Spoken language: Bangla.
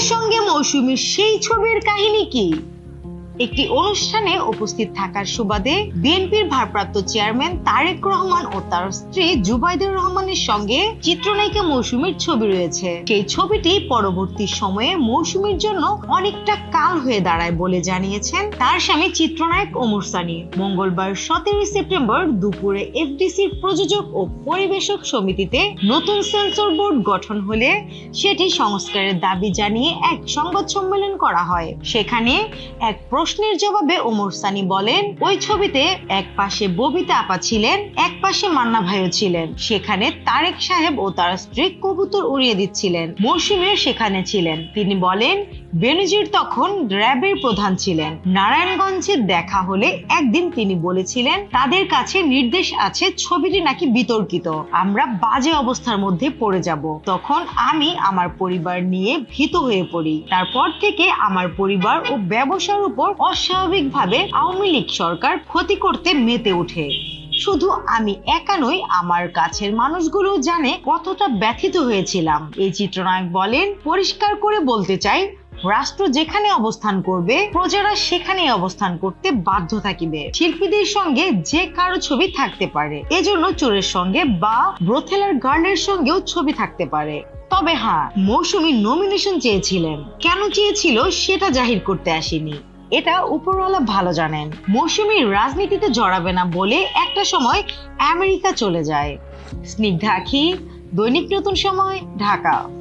সঙ্গে মৌসুমীর সেই ছবির কাহিনী কি? একটি অনুষ্ঠানে উপস্থিত থাকার সুবাদে বিএনপির ভারপ্রাপ্ত চেয়ারম্যান তারেক রহমান ও তার স্ত্রী জুবাইদুর রহমানের সঙ্গে চিত্রনায়িকা মৌসুমীর ছবি রয়েছে। সেই ছবিটি পরবর্তী সময়ে মৌসুমীর জন্য অনেকটা কাল হয়ে দাঁড়ায় বলে জানিয়েছেন তার স্বামী চিত্রনায়ক ওমর সানি। মঙ্গলবার সতেরোই সেপ্টেম্বর দুপুরে এফডিসির প্রযোজক ও পরিবেশক সমিতিতে নতুন সেন্সর বোর্ড গঠন হলে সেটি সংস্কারের দাবি জানিয়ে এক সংবাদ সম্মেলন করা হয়। সেখানে এক প্রশ্নের জবাবে ওমর সানি বলেন, ওই ছবিতে এক পাশে ববিতা আপা ছিলেন, এক পাশে মান্না ভাইও ছিলেন। সেখানে তারেক সাহেব ও তার স্ত্রী কবুতর উড়িয়ে দিচ্ছিলেন। মৌসুমীও সেখানে ছিলেন। তিনি বলেন বেনজির তখন র্যাবের প্রধান ছিলেন। নারায়ণগঞ্জে দেখা হলে একদিন তিনি বলেছিলেন, তাদের কাছে নির্দেশ আছে, ছবিটি নাকি বিতর্কিত। আমরা বাজে অবস্থার মধ্যে পড়ে যাব। তখন আমি আমার পরিবার নিয়ে ভীত হয়ে পড়ি। তারপর থেকে আমার পরিবার ও ব্যবসার উপর অস্বাভাবিকভাবে আওয়ামী লীগ সরকার ক্ষতি করতে মেতে ওঠে। শুধু আমি একা নই, আমার কাছের মানুষগুলো জানে কতটা ব্যথিত হয়েছিলাম। এই চিত্রনায়ক বলেন, পরিষ্কার করে বলতে চাই রাষ্ট্র যেখানে অবস্থান করবে, প্রজারা সেখানে অবস্থান করতে বাধ্য থাকিবে। শিল্পীদের সঙ্গে যে কারও ছবি থাকতে পারে, এজন্য চোরের সঙ্গে বা ব্রোথেলার গার্লের সঙ্গেও ছবি থাকতে পারে। তবে হ্যাঁ মৌসুমী নমিনেশন চেয়েছিলেন। কেন চেয়েছিল সেটা জাহির করতে আসেনি। এটা উপরওয়ালা ভালো জানেন। মৌসুমী রাজনীতিতে জড়াবে না বলে একটা সময় আমেরিকা চলে যায়। স্নিগ্ধা আখি, দৈনিক নতুন সময়, ঢাকা।